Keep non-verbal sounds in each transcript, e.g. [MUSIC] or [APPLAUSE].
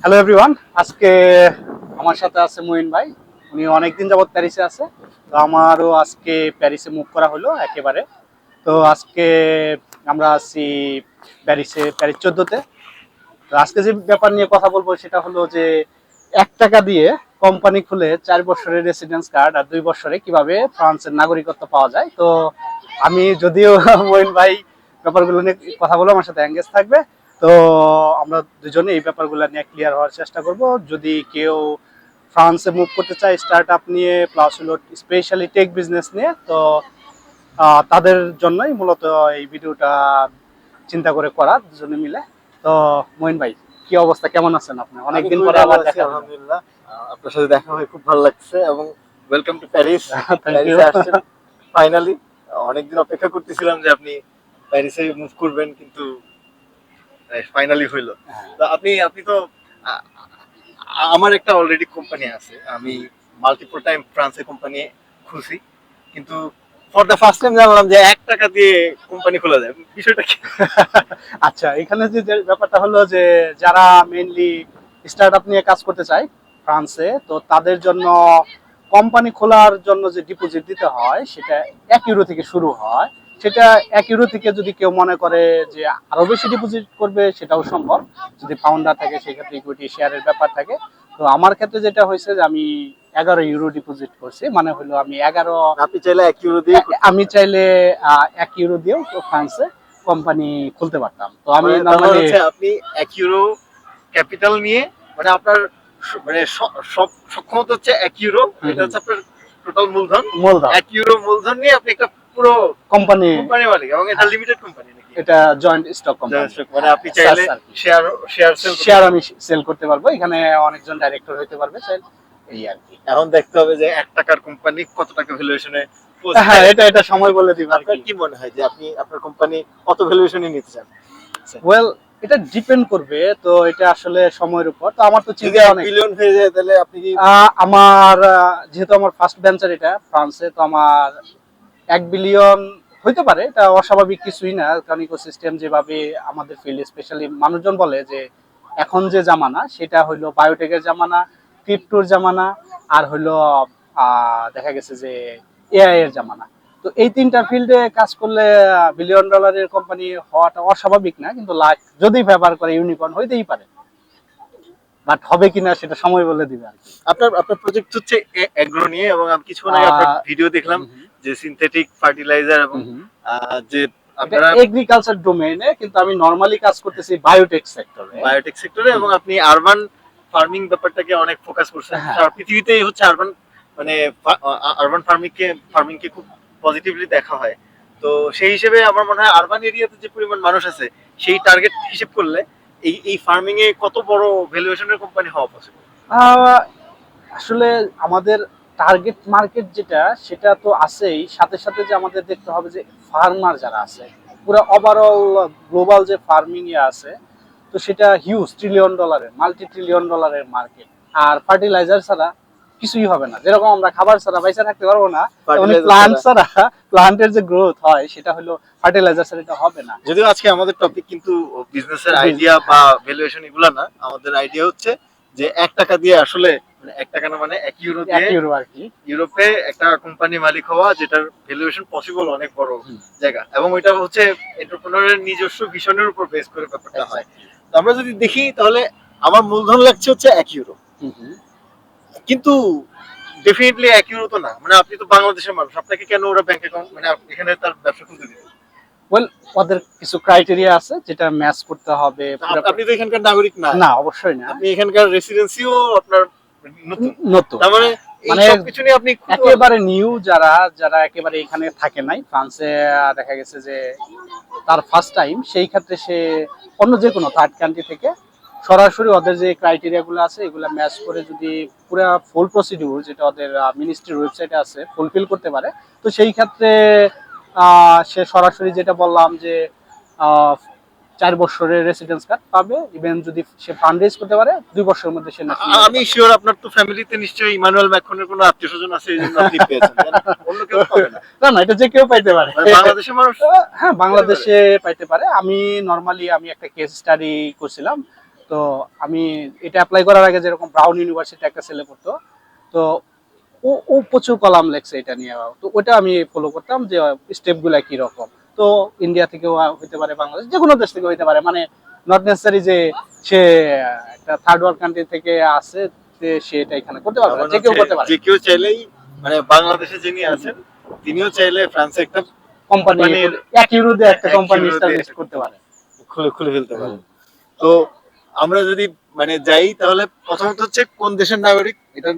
Hello everyone আজকে আমার সাথে আছে মুইন ভাই। উনি অনেকদিন যাবত প্যারিসে আছে। তো আমারও আজকে প্যারিসে মুভ করা হলো একেবারে। তো আজকে আমরা আছি প্যারিসে, প্যারিস চোদ্দোতে। তো আজকে যে ব্যাপার নিয়ে কথা বলব সেটা হলো যে, এক টাকা দিয়ে কোম্পানি খুলে চার বছরের রেসিডেন্স কার্ড আর দুই বছরে কীভাবে ফ্রান্সের নাগরিকত্ব পাওয়া যায়। তো আমি যদিও মইন ভাই ব্যাপারগুলো নিয়ে কথা বলব, আমার সাথে অ্যাঙ্গেজ থাকবে। তো আমরা দুজনে এই ব্যাপারগুলো নিয়ে ক্লিয়ার হওয়ার চেষ্টা করব। যদি কেউ ফ্রান্সে মুভ করতে চায় স্টার্ট আপ নিয়ে প্লাস হলো স্পেশালি টেক বিজনেস নিয়ে তো তাদের জন্যই মূলত এই ভিডিওটা চিন্তা করে করা দুজনে মিলে। তো মইন ভাই কি অবস্থা? কেমন আছেন আপনি? অনেকদিন পরে আবার দেখা। আলহামদুলিল্লাহ। আপনার সাথে দেখা হয়ে খুব ভালো লাগছে এবং ওয়েলকাম টু প্যারিসে ফাইনালি অনেকদিন অপেক্ষা করতেছিলাম যে আপনি প্যারিসে মুভ করবেন কিন্তু ফাইনালি হইল। হ্যাঁ। তো আপনি আপনি তো আমার একটা অলরেডি কোম্পানি আছে। আমি মাল্টিপল টাইম ফ্রান্সে কোম্পানি খুলছি। কিন্তু ফর দ্য ফার্স্ট টাইম জানলাম যে এক টাকা দিয়ে কোম্পানি খোলা যায়। বিষয়টা কি? [LAUGHS] আচ্ছা এখানে যে যে ব্যাপারটা হলো যে যারা মেইনলি স্টার্ট আপ নিয়ে কাজ করতে চায় ফ্রান্সে তো তাদের জন্য কোম্পানি খোলার জন্য যে ডিপোজিট দিতে হয় সেটা এক ইউরো থেকে শুরু হয়। সেটা এক ইউরো থেকে যদি কেউ মনে করে যে আরও বেশি ডিপোজিট করবে সেটাও সম্ভব। যদি ফাউন্ডার থাকে সেক্ষেত্রে ইকুইটি শেয়ারের ব্যাপার থাকে। তো আমার ক্ষেত্রে যেটা হয়েছে যে আমি এগারো ইউরো ডিপোজিট করছি। মানে হলো আমি এগারো আপনি চাইলে এক ইউরো দিয়ে আমি চাইলে এক ইউরো দিয়েও তো ফ্রান্সে কোম্পানি খুলতে পারতাম। তো আমি নর্মালি আপনি এক ইউরো ক্যাপিটাল নিয়ে মানে আপনার মানে সব সক্ষমতা হচ্ছে এক ইউরো এটা হচ্ছে আপনার টোটাল মূলধন। মূলধন। এক ইউরো মূলধন নিয়ে আপনি একটা পুরো কোম্পানি কোম্পানি মালিক এবং এটা লিমিটেড কোম্পানি নাকি? এটা জয়েন্ট স্টক কোম্পানি মানে আপনি চাইলে শেয়ার শেয়ার সেল শেয়ার আমি সেল করতে পারব এখানে অনেকজন ডাইরেক্টর হতে পারবে চাইলে এই আর কি। এখন দেখতে হবে যে এক টাকার কোম্পানি কত টাকা ভ্যালুয়েশনে হ্যাঁ এটা এটা সময় বলে দিবে আপনার কি মনে হয় যে আপনি আপনার কোম্পানি কত ভ্যালুয়েশনে নিতে চান? ওয়েল এটা ডিপেন্ড করবে তো এটা আসলে সময়ের উপর তো আমার তো চিন্তা অনেক। বিলিয়ন হয়ে যায় তাহলে আপনি কি আমার যেহেতু আমার ফার্স্ট ভেঞ্চার এটা ফ্রান্সে তো আমার এক বিলিয়ন হইতে পারে, এটা অস্বাভাবিক কিছুই না। কারণ ইকোসিস্টেম যেভাবে আমাদের ফিল্ড স্পেশালি মানুষজন বলে যে, এখন যে জামানা, সেটা হইল বায়োটেকের জামানা ক্রিপ্টোর জামানা, আর হইল দেখা গেছে যে এআই এর জামানা। তো এই তিনটা ফিল্ডে কাজ করলে বিলিয়ন ডলারের কোম্পানি হওয়াটা অস্বাভাবিক না, কিন্তু লাখ, যদি ব্যবহার করে ইউনিকর্ন হইতেই পারে। বাট হবে কিনা সেটা সময় বলে দিবে আর কি। আপনার আপনার প্রজেক্ট হচ্ছে এগ্রো নিয়ে এবং আমি কিছুক্ষণ আগে আপনার ভিডিও দেখলাম যে সিনথেটিক ফার্টিলাইজার এবং যে আপনারা এগ্রিকালচার ডোমেইনে কিন্তু আমি নরমালি কাজ করতেছি বায়োটেক সেক্টরে বায়োটেক সেক্টরে এবং আপনি আরবান ফার্মিং ব্যাপারটাকে অনেক ফোকাস করছেন। হ্যাঁ। সারা পৃথিবীতেই হচ্ছে আরবান মানে আরবান ফার্মিং কে ফার্মিং কে খুব পজিটিভলি দেখা হয়। তো সেই হিসেবে আমার মনে হয় আরবান এরিয়াতে যে পরিমাণ মানুষ আছে সেই টার্গেট হিসেব করলে এই এই ফার্মিং এ কত বড় ভ্যালুয়েশনের কোম্পানি হওয়া পসিবল আসলে আমাদের টার্গেট মার্কেট যেটা, সেটা তো আছেই। সাথে সাথে যে আমাদের দেখতে হবে যে ফার্মার যারা আছে, পুরো ওভারঅল গ্লোবাল যে ফার্মিং এ আছে, তো সেটা হিউজ ট্রিলিয়ন ডলারের মাল্টি ট্রিলিয়ন ডলারের মার্কেট আর ফার্টিলাইজার ছাড়া কিছুই হবে না। যেরকম আমরা খাবার ছাড়া পয়সা থাকতে পারব না প্লান্ট ছাড়া। প্লান্টের যে গ্রোথ হয় সেটা হলো ফার্টিলাইজার ছাড়া এটা হবে না। যদিও আজকে আমাদের টপিক কিন্তু বিজনেসের. আইডিয়া বা ভ্যালুয়েশন এগুলা না আমাদের আইডিয়া হচ্ছে যে এক টাকা দিয়ে আসলে মানে এক টাকা না মানে এক ইউরো দিয়ে ইউরো আর কি। ইউরোপে একটা কোম্পানি মালিক হওয়া যেটার ভ্যালুয়েশন পসিবল অনেক বড় জায়গা। এবং ওইটা হচ্ছে এন্টারপ্রেনারের নিজস্ব ভিশনের উপর বেস করে ব্যাপারটা হয়। আমরা যদি দেখি তাহলে আমার মূলধন লাগছে হচ্ছে এক ইউরো। কিন্তু ডেফিনেটলি তো না। মানে আপনি তো বাংলাদেশের মানুষ আপনাকে কেন ওরা ব্যাংক অ্যাকাউন্ট মানে এখানে তার ব্যবসা খুলতে দিবে ওয়েল ওদের কিছু ক্রাইটেরিয়া আছে যেটা ম্যাচ করতে হবে আপনি তো এখানকার নাগরিক না। না অবশ্যই না। আপনি এখানকার রেসিডেন্সিও আপনার নতুন। তার মানে মানে আপনি একেবারে নিউ যারা যারা একেবারে এখানে থাকে নাই ফ্রান্সে দেখা গেছে যে তার ফার্স্ট টাইম সেই ক্ষেত্রে সে অন্য যে কোনো থার্ড কান্ট্রি থেকে সরাসরি ওদের যে ক্রাইটেরিয়া গুলো আছে এগুলো ম্যাচ করে যদি পুরো ফুল প্রসিডিউর যেটা ওদের মিনিস্ট্রির ওয়েবসাইটে আছে ফুলফিল করতে পারে তো সেই ক্ষেত্রে সে সরাসরি যেটা বললাম যে চার বছরের রেসিডেন্স কার্ড পাবে ইভেন যদি সে ফান্ড রেজ করতে পারে দুই বছরের মধ্যে সে আমি শিওর আপনার তো ফ্যামিলিতে নিশ্চয়ই ইমানুয়েল ম্যাকনের কোনো আত্মীয় স্বজন আছে এই জন্য আপনি পেয়েছেন না? অন্য কেউ পাবে না। না না এটা যে কেউ পাইতে পারে। মানে বাংলাদেশের মানুষ হ্যাঁ বাংলাদেশে পাইতে পারে। আমি নর্মালি আমি একটা কেস স্টাডি করছিলাম তো আমি এটা অ্যাপ্লাই করার আগে যেরকম ব্রাউন ইউনিভার্সিটি একটা ছেলে পড়তো তো ও ও প্রচুর কলাম লেখছে এটা নিয়ে। তো ওটা আমি ফলো করতাম যে স্টেপগুলা কি রকম। তো ইন্ডিয়া থেকেও হইতে পারে বাংলাদেশ যে কোনো দেশ থেকে হইতে পারে। মানে নট নেসেসারি যে সে একটা থার্ড ওয়ার্ল্ড কান্ট্রি থেকে আসে সে এটা এখানে করতে পারবে যে কেউ করতে পারে যে কেউ চাইলেই মানে বাংলাদেশে যিনি আছেন তিনিও চাইলে ফ্রান্সে একটা কোম্পানি এক ইউরোতে একটা কোম্পানি করতে পারে। খুলে খুলে ফেলতে পারে। তো আমরা যদি মানে যাই তাহলে প্রথমত হচ্ছে কোন দেশের নাগরিক এটা।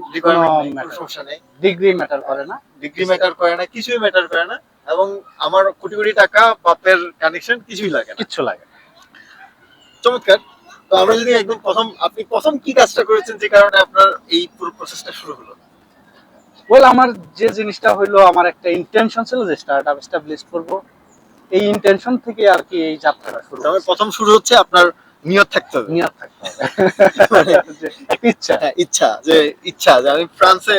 সমস্যা নেই। ডিগ্রি ম্যাটার করে না। ডিগ্রি ম্যাটার করে না কিছুই ম্যাটার করে না এবং আমার কোটি কোটি টাকা বাপের কানেকশন কিছুই লাগে না। কিচ্ছু লাগে চমৎকার। তো আমরা যদি একদম প্রথম আপনি প্রথম কি কাজটা করেছেন যে কারণে আপনার এই পুরো প্রসেসটা শুরু হলো? ওয়েল আমার যে জিনিসটা হইল আমার একটা ইন্টেনশন ছিল যে স্টার্ট আপ এস্টাবলিশ করব। এই ইন্টেনশন থেকে আর কি এই যাত্রাটা শুরু প্রথম শুরু হচ্ছে আপনার নিয়ত থাকতে হবে। নিয়াত থাকতে হবে। [LAUGHS] ইচ্ছা। হ্যাঁ, ইচ্ছা যে ইচ্ছা যে আমি ফ্রান্সে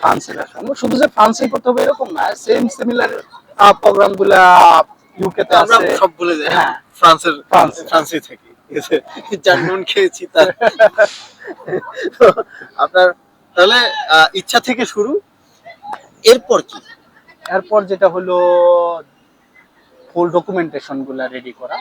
ফ্রান্সে শুধু যে করতে হবে এরকম না সেম সিমিলার প্রোগ্রামগুলা ইউকে তে আমরা সব বলে যাই। হ্যাঁ। ফ্রান্সের ফ্রান্সে। ফ্রান্সে থাকি। ঠিক যার নুন খেয়েছি তার। [LAUGHS] আপনার তাহলে ইচ্ছা থেকে শুরু। এরপর কি? এরপর যেটা হলো ফুল ডকুমেন্টেশনগুলা রেডি করা।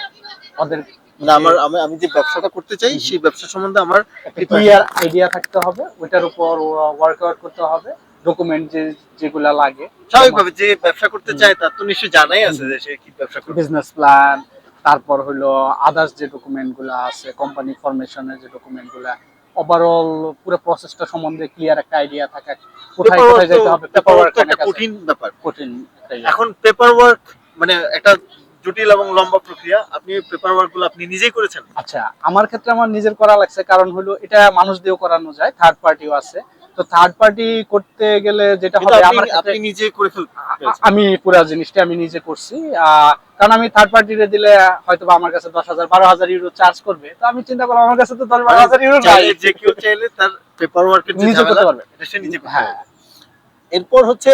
ওদের মানে আমার আমি আমি যে ব্যবসাটা করতে চাই সেই ব্যবসা সম্বন্ধে আমার ক্লিয়ার আইডিয়া থাকতে হবে ওইটার উপর ওয়ার্কআউট করতে হবে ডকুমেন্ট যে যেগুলা লাগে। স্বাভাবিকভাবে যে ব্যবসা করতে চায় তার তো নিশ্চয়ই জানাই আছে যে সে কি ব্যবসা করবে। বিজনেস প্ল্যান তারপর হলো আদার্স যে ডকুমেন্টগুলা আছে কোম্পানি ফরমেশনের যে ডকুমেন্টগুলা ওভারঅল পুরো প্রসেসটা সম্বন্ধে ক্লিয়ার একটা আইডিয়া থাকা কোথায় কোথায় যেতে হবে তো একটা কঠিন ব্যাপার। কঠিন। এখন পেপার ওয়ার্ক মানে একটা জটিল এবং লম্বা প্রক্রিয়া আপনি পেপার ওয়ার্কগুলো আপনি নিজেই করেছেন। আচ্ছা আমার ক্ষেত্রে আমার নিজের করা লাগছে কারণ হলো এটা মানুষ দিয়েও করানো যায় থার্ড পার্টিও আছে। তো থার্ড পার্টি করতে গেলে যেটা হবে আমার আপনি নিজে করে আমি পুরো জিনিসটা আমি নিজে করছি। আহ, কারণ আমি থার্ড পার্টিতে দিলে হয়তো আমার কাছে দশ হাজার বারো হাজার ইউরো চার্জ করবে। তো আমি চিন্তা করলাম আমার কাছে তো দশ বারো হাজার ইউরো যে কেউ চাইলে তার পেপার ওয়ার্কের নিজে করতে পারবে। এটা সে নিজে হ্যাঁ। এরপর হচ্ছে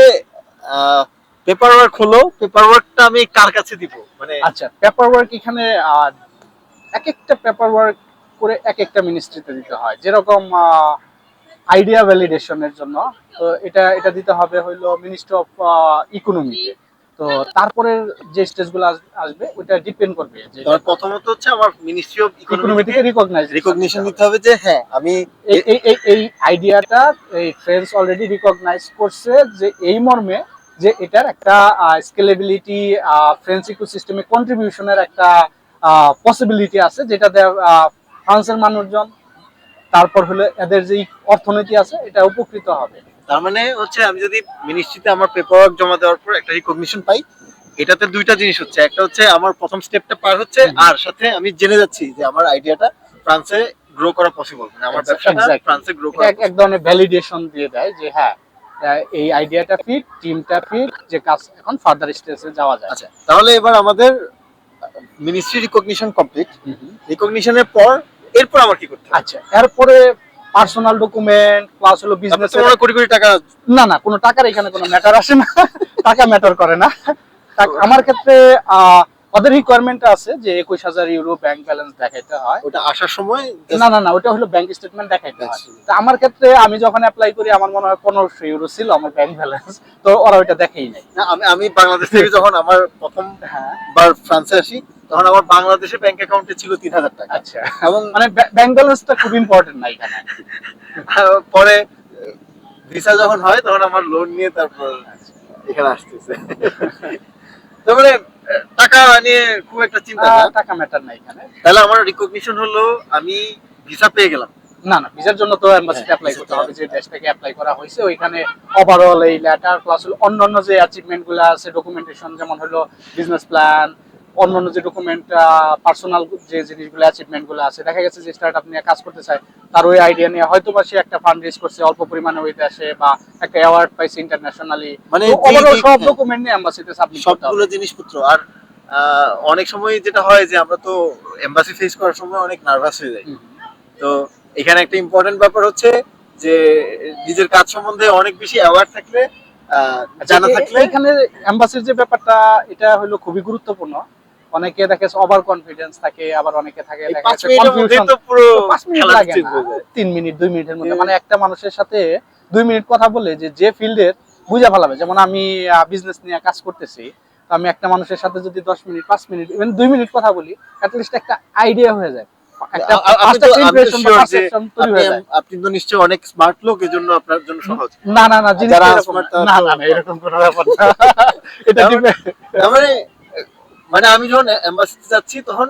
পেপার ওয়ার্ক হলো পেপার ওয়ার্কটা আমি কার কাছে দিব? মানে আচ্ছা পেপার ওয়ার্ক এখানে এক একটা পেপার ওয়ার্ক করে এক একটা মিনিস্ট্রিতে দিতে হয়। যেরকম আইডিয়া ভ্যালিডেশনের জন্য তো এটা এটা দিতে হবে হইল মিনিস্ট্রি অফ ইকোনমিতে তো তারপরে যে স্টেজগুলো আসবে ওটা ডিপেন্ড করবে যে প্রথমত হচ্ছে আমার মিনিস্ট্রি অফ ইকোনমি ইকোনমি থেকে রিকগনাইজ রিকগনিশন দিতে হবে যে হ্যাঁ আমি এই এই- আইডিয়াটা এই ফ্রেন্স অলরেডি রিকগনাইজ করছে যে এই মর্মে যে এটার একটা স্কেলেবিলিটি ফ্রেন্স ইকোসিস্টেমে কন্ট্রিবিউশনের একটা পসিবিলিটি আছে যেটা ফ্রান্সের মানুষজন তারপর হলো এদের যে অর্থনীতি আছে এটা উপকৃত হবে। তার মানে হচ্ছে আমি যদি মিনিস্ট্রিতে আমার পেপার ওয়ার্ক জমা দেওয়ার পর একটা রিকগনিশন পাই এটাতে দুইটা জিনিস হচ্ছে। একটা হচ্ছে আমার প্রথম স্টেপটা পার হচ্ছে আর সাথে আমি জেনে যাচ্ছি যে আমার আইডিয়াটা ফ্রান্সে গ্রো করা পসিবল মানে আমার ব্যবসাটা ফ্রান্সে গ্রো করা এক- ধরনের ভ্যালিডেশন দিয়ে দেয় যে হ্যাঁ এই আইডিয়াটা ফিট টিমটা ফিট যে কাজ এখন ফার্দার স্টেজে যাওয়া যায়। আচ্ছা তাহলে এবার আমাদের মিনিস্ট্রি রিকগনিশন কমপ্লিট। রিকগনিশনের পর এরপর আমার কি করতে আচ্ছা এরপরে পার্সোনাল ডকুমেন্ট প্লাস হলো বিজনেস কোটি কোটি টাকা না না কোনো টাকার এখানে কোনো ম্যাটার আসে না। টাকা ম্যাটার করে না। [LAUGHS] আমার ক্ষেত্রে আহ, ওদের রিকোয়ারমেন্ট আছে যে একুশ হাজার ইউরো ব্যাংক ব্যালেন্স দেখাইতে হয়। ওটা আসার সময় না না না ওটা হলো ব্যাংক স্টেটমেন্ট দেখাইতে হয়। আচ্ছা। তা আমার ক্ষেত্রে আমি যখন অ্যাপ্লাই করি আমার মনে হয় পনেরোশো ইউরো ছিল আমার ব্যাংক ব্যালেন্স তো ওরা ওইটা দেখেই নাই না, আমি আমি বাংলাদেশ থেকে [LAUGHS] যখন আমার প্রথম হ্যাঁ। বার ফ্রান্সে আসি তখন আমার বাংলাদেশে ব্যাংক অ্যাকাউন্টে ছিল তিন হাজার টাকা। আচ্ছা। এবং মানে ব্যাংক ব্যালেন্সটা খুব ইম্পর্টেন্ট না এখানে। পরে ভিসা যখন হয় তখন আমার লোন নিয়ে তারপর এখানে আসতেছে। [LAUGHS] তার মানে টাকা নিয়ে খুব একটা চিন্তা না টাকা ম্যাটার এখানে। তাহলে আমার রিকগনিশন হলো আমি ভিসা পেয়ে গেলাম। না না ভিসার জন্য তো এম্বাসিতে অ্যাপ্লাই করতে হবে যে দেশ থেকে অ্যাপ্লাই করা হয়েছে ওইখানে ওভারঅল এই লেটার প্লাস অন্যান্য যে অ্যাচিভমেন্টগুলা আছে ডকুমেন্টেশন যেমন হলো বিজনেস প্ল্যান অন্যান্য যে ডকুমেন্ট পার্সোনাল যে জিনিসগুলো অ্যাচিভমেন্টগুলো আছে দেখা গেছে যে স্টার্ট আপ নিয়ে কাজ করতে চায় তার ওই আইডিয়া নিয়ে হয়তো বা সে একটা ফান্ড রেজ করছে অল্প পরিমাণে ওই দেশে বা একটা অ্যাওয়ার্ড পাইছে ইন্টারন্যাশনালি মানে সব। ডকুমেন্ট নিয়ে এম্বাসিতে সাবমিট করতে সবগুলো জিনিসপত্র আর অনেক সময় যেটা হয় যে আমরা তো এম্বাসি ফেস করার সময় অনেক নার্ভাস হয়ে যাই। তো এখানে একটা ইম্পর্টেন্ট ব্যাপার হচ্ছে যে নিজের কাজ সম্বন্ধে অনেক বেশি অ্যাওয়ার থাকলে আহ, জানা থাকলে এখানে এম্বাসির যে ব্যাপারটা এটা হলো খুবই গুরুত্বপূর্ণ। অনেকে দেখে ওভার কনফিডেন্স থাকে আবার অনেকে থাকে তিন মিনিট দুই মিনিটের মধ্যে। মানে একটা মানুষের সাথে দুই মিনিট কথা বলে যে যে ফিল্ডের বুঝা ফেলাবে যেমন আমি বিজনেস নিয়ে কাজ করতেছি আমি একটা মানুষের সাথে যদি দশ মিনিট পাঁচ মিনিট ইভেন দুই মিনিট কথা বলি অ্যাটলিস্ট একটা আইডিয়া হয়ে যায়। আপনি তো- একটা আমি তো impression বা sure যে perception তৈরি আপনি যায়। আপনি তো নিশ্চয়ই অনেক স্মার্ট লোক এজন্য আপনার জন্য সহজ। না না না এরকম কোনো ব্যাপার [LAUGHS] এটা মানে মানে আমি যখন এম্বাসিতে যাচ্ছি তখন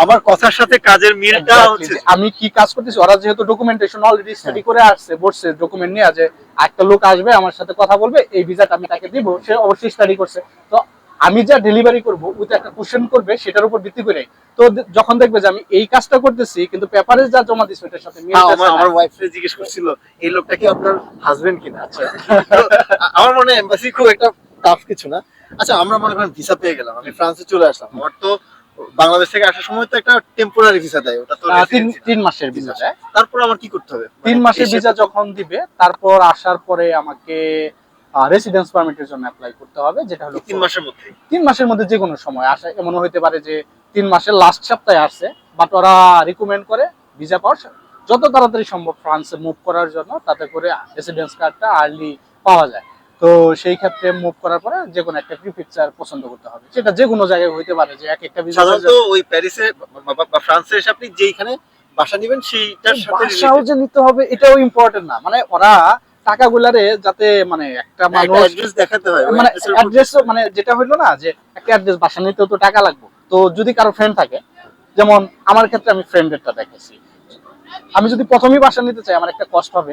আমার কথার সাথে কাজের মিলটা হচ্ছে আমি কি কাজ করতেছি ওরা যেহেতু ডকুমেন্টেশন অলরেডি স্টাডি করে আসছে বসছে ডকুমেন্ট নিয়ে যে একটা লোক আসবে আমার সাথে কথা বলবে এই ভিসাটা আমি তাকে দিব সে অবশ্যই স্টাডি করছে। তো আমি যা ডেলিভারি করব ও তো একটা কোশ্চেন করবে সেটার উপর ভিত্তি করে। তো যখন দেখবে যে আমি এই কাজটা করতেছি কিন্তু পেপারে যা জমা দিছি ওটার সাথে হ্যাঁ, মিলতেছে আমার। আমার ওয়াইফে জিজ্ঞেস করছিল এই লোকটা কি আপনার হাজবেন্ড কিনা? আচ্ছা। আমার মনে হয় এম্বাসি খুব একটা টাফ কিছু না। আচ্ছা আমরা মনে করেন ভিসা পেয়ে গেলাম আমি ফ্রান্সে চলে আসলাম। আমার তো বাংলাদেশ থেকে আসার সময় তো একটা টেম্পোরারি ভিসা দেয় ওটা তো তিন তিন মাসের ভিসা দেয়। তারপর আমার কি করতে হবে? তিন মানে মাসের ভিসা যখন দিবে তারপর আসার পরে আমাকে রেসিডেন্স পারমিটের জন্য অ্যাপ্লাই করতে হবে যেটা হলো তিন মাসের মধ্যে? তিন মাসের মধ্যে যে কোনো সময় আসে এমন হইতে পারে যে তিন মাসের লাস্ট সপ্তাহে আসছে বাট ওরা রিকমেন্ড করে ভিসা পাওয়ার যত তাড়াতাড়ি সম্ভব ফ্রান্সে মুভ করার জন্য তাতে করে রেসিডেন্স কার্ডটা আর্লি পাওয়া যায়। তো সেই ক্ষেত্রে মুভ করার পরে যে কোনো একটা প্রিফিকচার পছন্দ করতে হবে। সেটা যে কোনো জায়গায় হইতে পারে যে এক একটা সাধারণত ওই প্যারিসে বা- ফ্রান্সে এসে আপনি যেইখানে বাসা নেবেন সেইটার সাথে বাসাও যে নিতে হবে এটাও ইম্পর্টেন্ট না। মানে ওরা টাকাগুলারে যাতে মানে একটা মানুষ address দেখাতে হয় মানে অ্যাড্রেস মানে যেটা হইল না যে একটা অ্যাড্রেস বাসা নিতেও তো টাকা লাগবে। তো যদি কারও ফ্রেন্ড থাকে যেমন আমার ক্ষেত্রে আমি ফ্রেন্ডেরটা দেখেছি আমি যদি প্রথমেই বাসা নিতে চাই আমার একটা কষ্ট হবে।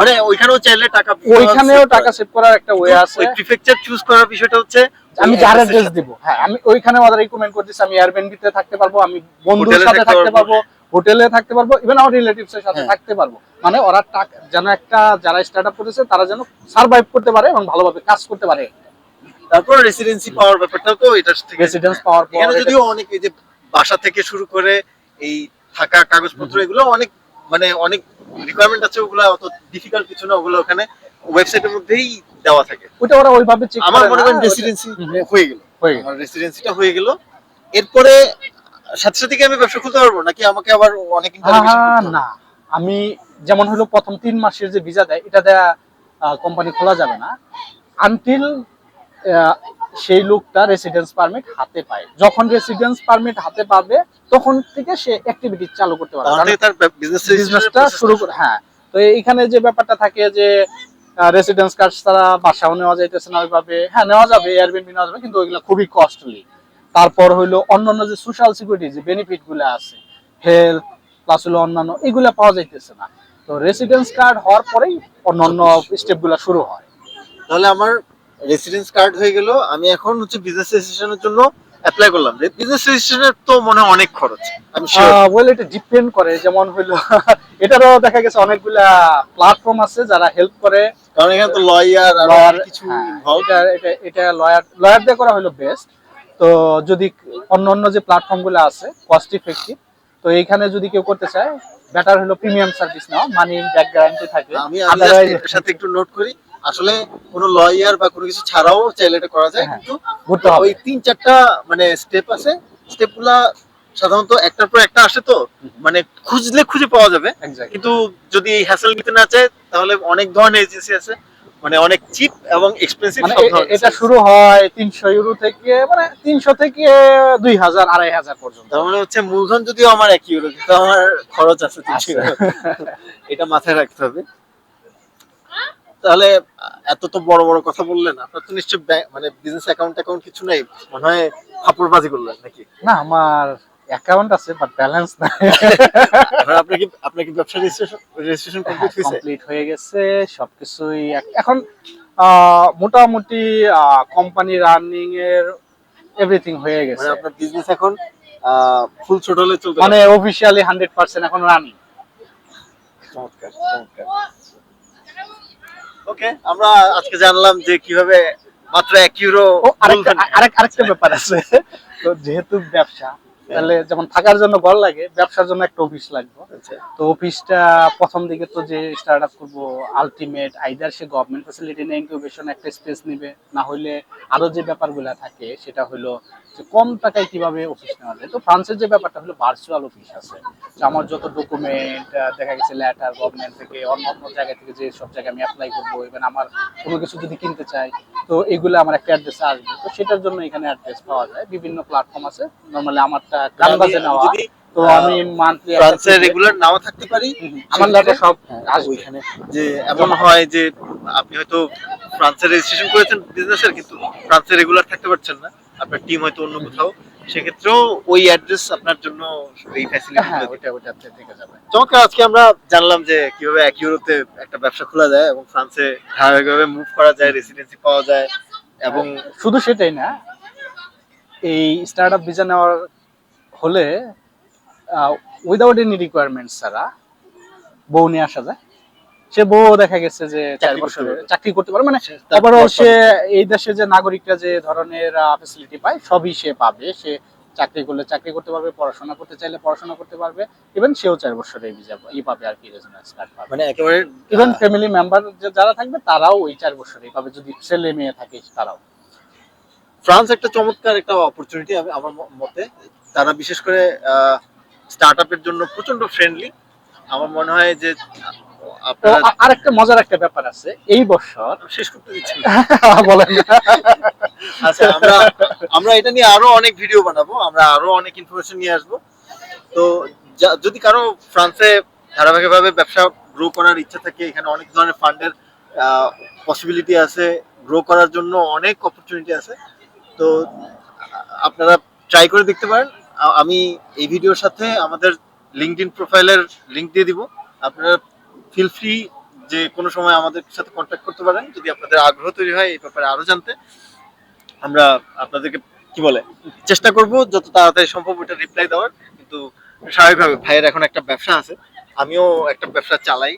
মানে ওইখানেও চাইলে টাকা ওইখানেও টাকা সেভ করার একটা ওয়ে আছে ওই প্রিফেকচার চুজ করার বিষয়টা হচ্ছে আমি যার অ্যাড্রেস। দিব হ্যাঁ আমি ওইখানে ওদের রিকমেন্ড করতেছি আমি এয়ারবিএনবিতে থাকতে পারব আমি হোটেলে সাথে থাকতে পারব। হোটেলে থাকতে পারব ইভেন আমার রিলেটিভস এর সাথে হ্যাঁ। থাকতে পারব মানে ওরা টাকা যেন একটা যারা স্টার্ট আপ করেছে তারা যেন সার্ভাইভ করতে পারে এবং ভালোভাবে কাজ করতে পারে তারপর রেসিডেন্সি পাওয়ার ব্যাপারটাও তো এটার থেকে রেসিডেন্স পাওয়ার পর যদিও অনেক এই যে বাসা থেকে শুরু করে এই থাকা কাগজপত্র এগুলো অনেক মানে অনেক রিকোয়ারমেন্ট আছে ওগুলো অত ডিফিকাল্ট কিছু না ওগুলো ওখানে ওয়েবসাইটের মধ্যেই দেওয়া থাকে। ওটা ওরা ওইভাবে চেক আমার মনে করেন রেসিডেন্সি হয়ে গেল। হয়ে গেল। রেসিডেন্সিটা হয়ে গেল। এরপরে সাথে সাথে কি আমি ব্যবসা খুলতে পারব নাকি আমাকে আবার অনেক ইন্টারভিউ না। আমি যেমন হলো প্রথম তিন মাসের যে ভিসা দেয় এটা দেয়া কোম্পানি খোলা যাবে না। আনটিল সেই লোকটা রেসিডেন্স পারমিট হাতে পায়। যখন রেসিডেন্স পারমিট হাতে পাবে তখন থেকে সে অ্যাক্টিভিটি চালু করতে পারবে। তার বিজনেসটা শুরু করে হ্যাঁ তো এইখানে যে ব্যাপারটা থাকে যে রেসিডেন্স কার্ড ছাড়া বাসাও নেওয়া যাইতেছে না ওইভাবে। হ্যাঁ নেওয়া যাবে এয়ারবিএনবি নেওয়া যাবে কিন্তু ওইগুলো খুবই কস্টলি তারপর হইল অন্যান্য যে সোশ্যাল সিকিউরিটি যে বেনিফিটগুলো আছে হেলথ প্লাস হলো অন্যান্য এগুলা পাওয়া যাইতেছে না। তো রেসিডেন্স কার্ড হওয়ার পরেই অন্যান্য স্টেপগুলা শুরু হয়। তাহলে আমার রেসিডেন্স কার্ড হয়ে গেল। আমি এখন হচ্ছে বিজনেস রেজিস্ট্রেশনের জন্য অ্যাপ্লাই করলাম। বিজনেস রেজিস্ট্রেশনের তো মনে হয় অনেক খরচ আমি ওয়েল এটা ডিপেন্ড করে। যেমন হইল [LAUGHS] এটারও দেখা গেছে অনেকগুলা প্ল্যাটফর্ম আছে যারা হেল্প করে। কারণ এখানে তো লয়ার আর কিছু হ্যাঁ। এটা এটা এটা লয়ার লয়ার দিয়ে করা হলো বেস্ট তো যদি অন্য অন্য যে প্ল্যাটফর্মগুলো আছে কস্ট ইফেক্টিভ তো এইখানে যদি কেউ করতে চায় বেটার হলো প্রিমিয়াম সার্ভিস নাও মানি ব্যাক গ্যারান্টি থাকে। আমি সাথে একটু নোট করি। আসলে কোনো লয়ার বা কোনো কিছু ছাড়াও চাইলে এটা করা যায় হ্যাঁ, কিন্তু ওই তিন চারটা মানে স্টেপ আছে স্টেপগুলা সাধারণত একটার পর একটা আসে তো মানে খুঁজলে খুঁজে পাওয়া যাবে। কিন্তু যদি এই হ্যাসেল নিতে না চায় তাহলে অনেক ধরনের এজেন্সি আছে মানে অনেক চিপ এবং এক্সপেন্সিভ মানে সব এ- এ- ধরনের এটা শুরু হয় তিনশো ইউরো থেকে মানে তিনশো থেকে দুই হাজার আড়াই হাজার পর্যন্ত। তার মানে হচ্ছে মূলধন যদিও আমার এক ইউরো কিন্তু আমার খরচ আছে তিনশো। ইউরো এটা মাথায় রাখতে হবে। তাহলে এত তো বড় বড় কথা বললেন আপনার তো নিশ্চয় মানে বিজনেস অ্যাকাউন্ট অ্যাকাউন্ট কিছু নাই মনে হয় ফাপড়বাজি করলেন নাকি? না আমার অ্যাকাউন্ট আছে বাট ব্যালেন্স নাই। আপনার কি আপনার কি ব্যবসা রেজিস্ট্রেশন রেজিস্ট্রেশন কমপ্লিট হয়েছে? কমপ্লিট হয়ে গেছে সবকিছুই এখন মোটামুটি কোম্পানি রানিং এর এভরিথিং হয়ে গেছে। মানে আপনার বিজনেস এখন ফুল ছোটলে চলতে মানে হান্ড্রেড পার্সেন্ট এখন রানিং চমৎকার চমৎকার। ওকে আমরা আজকে জানলাম যে কীভাবে মাত্র এক ইউরো আরেকটা আরেক আরেকটা ব্যাপার আছে। তো যেহেতু ব্যবসা তাহলে যেমন থাকার জন্য ঘর লাগে ব্যবসার জন্য একটা অফিস লাগবে। আচ্ছা। তো অফিসটা প্রথম দিকে তো যে স্টার্ট আপ করব আলটিমেট আইদার সে গভর্নমেন্ট ফ্যাসিলিটি নিয়ে ইনকিউবেশন একটা স্পেস নিবে না হলে আরও যে ব্যাপারগুলো থাকে সেটা হলো যে কম টাকায় কীভাবে অফিস নেওয়া যায়? তো ফ্রান্সের যে ব্যাপারটা হলো ভার্চুয়াল অফিস আছে। যে আমার যত ডকুমেন্ট দেখা গেছে লেটার গভর্নমেন্ট থেকে অন্য অন্য জায়গা থেকে যে সব জায়গায় আমি অ্যাপ্লাই করব ইভেন আমার কোনো কিছু যদি কিনতে চাই তো এগুলো আমার একটা অ্যাড্রেসে আসবে। তো সেটার জন্য এখানে অ্যাড্রেস পাওয়া যায়। বিভিন্ন প্ল্যাটফর্ম আছে। নর্মালি আমারটা আমি নেওয়া। তো আমি মান্থলি ফ্রান্সের রেগুলার নাও থাকতে পারি আমার লেটার সব হ্যাঁ, আসবে। ওইখানে যে এমন হয় যে আপনি হয়তো ফ্রান্সে রেজিস্ট্রেশন করেছেন বিজনেসের কিন্তু ফ্রান্সে রেগুলার থাকতে পারছেন না। আপনার টিম হয়তো অন্য কোথাও। সেক্ষেত্রেও ওই অ্যাড্রেস আপনার জন্য এই ফ্যাসিলিটি ওইটা ওইটা থেকে যাবে চমৎকার আজকে আমরা জানলাম যে কীভাবে এক ইউরোতে একটা ব্যবসা খোলা যায় এবং ফ্রান্সে ধারাবাহিকভাবে মুভ করা যায় রেসিডেন্সি পাওয়া যায় এবং শুধু সেটাই না এই স্টার্ট আপ ভিসা নেওয়ার হলে উইদাউট এনি রিকোয়ারমেন্টস ছাড়া বউ নিয়ে আসা যায়। সে বউ দেখা গেছে যে চার চাকরি করতে চাকরি করতে পারে মানে তার ওভারঅল work সে এই দেশে যে নাগরিকরা যে ধরনের ফেসিলিটি পায় সবই সে পাবে। সে চাকরি করলে চাকরি করতে পারবে পড়াশোনা করতে চাইলে পড়াশোনা করতে পারবে। ইভেন সেও চার বছরে এই ভিসা ই পাবে আর কি রেজিডেন্স কার্ড পাবে। মানে একেবারে ইভেন ফ্যামিলি মেম্বার যারা থাকবে তারাও ওই চার বছরেই পাবে। যদি ছেলে মেয়ে থাকে তারাও। ফ্রান্স একটা চমৎকার একটা অপরচুনিটি আমার মতে। তারা বিশেষ করে স্টার্ট আপের জন্য প্রচণ্ড ফ্রেন্ডলি আমার মনে হয় যে মজার একটা ব্যাপার আছে। এই বছর শেষ করতে দিচ্ছি [LAUGHS] বলেন। আচ্ছা আমরা আমরা এটা নিয়ে আরও অনেক ভিডিও বানাবো। আমরা আরও অনেক ইনফরমেশন নিয়ে আসব। তো যদি কারও ফ্রান্সে ধারাবাহিকভাবে ব্যবসা গ্রো করার ইচ্ছা থাকে এখানে অনেক ধরনের ফান্ডের পসিবিলিটি আছে। গ্রো করার জন্য অনেক অপরচুনিটি আছে। তো আপনারা ট্রাই করে দেখতে পারেন। আমি এই ভিডিওর সাথে আমাদের লিঙ্কডইন প্রোফাইলের লিঙ্ক দিয়ে দিব। আপনারা ফিল ফ্রি যে কোনো সময় আমাদের সাথে কন্ট্যাক্ট করতে পারেন যদি আপনাদের আগ্রহ তৈরি হয় এই ব্যাপারে আরও জানতে। আমরা আপনাদেরকে কি বলে চেষ্টা করব যত তাড়াতাড়ি সম্ভব ওটা রিপ্লাই দেওয়ার। কিন্তু স্বাভাবিকভাবে ভাইয়ের এখন একটা ব্যবসা আছে আমিও একটা ব্যবসা চালাই।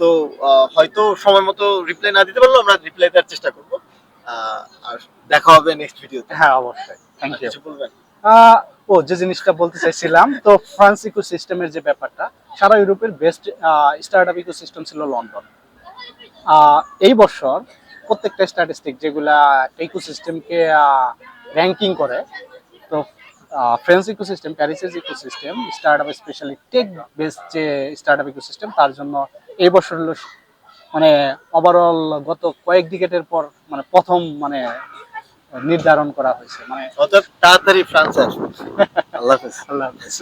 তো হয়তো সময় মতো রিপ্লাই না দিতে পারলেও আমরা রিপ্লাই দেওয়ার চেষ্টা করব। আর দেখা হবে নেক্সট ভিডিওতে হ্যাঁ অবশ্যই। থ্যাংক ইউ কিছু বলবেন? ও যে জিনিসটা বলতে চাইছিলাম, তো ফ্রান্স ইকোসিস্টেমের যে ব্যাপারটা, সারা ইউরোপের বেস্ট স্টার্ট আপ ইকোসিস্টেম ছিল লন্ডন এই বছর প্রত্যেকটা স্ট্যাটিস্টিক যেগুলা ইকোসিস্টেমকে র্যাঙ্কিং করে, তো ফ্রেন্স ইকোসিস্টেম প্যারিসের ecosystem start up specially tech based যে স্টার্ট আপ ইকোসিস্টেম তার জন্য এই বছর হলো মানে ওভারঅল গত কয়েক ডিকেটের পর মানে প্রথম মানে নির্ধারণ করা হয়েছে মানে অত তাড়াতাড়ি ফ্রান্সে আসবে [LAUGHS] আল্লাহ হাফেজ। আল্লাহ হাফেজ।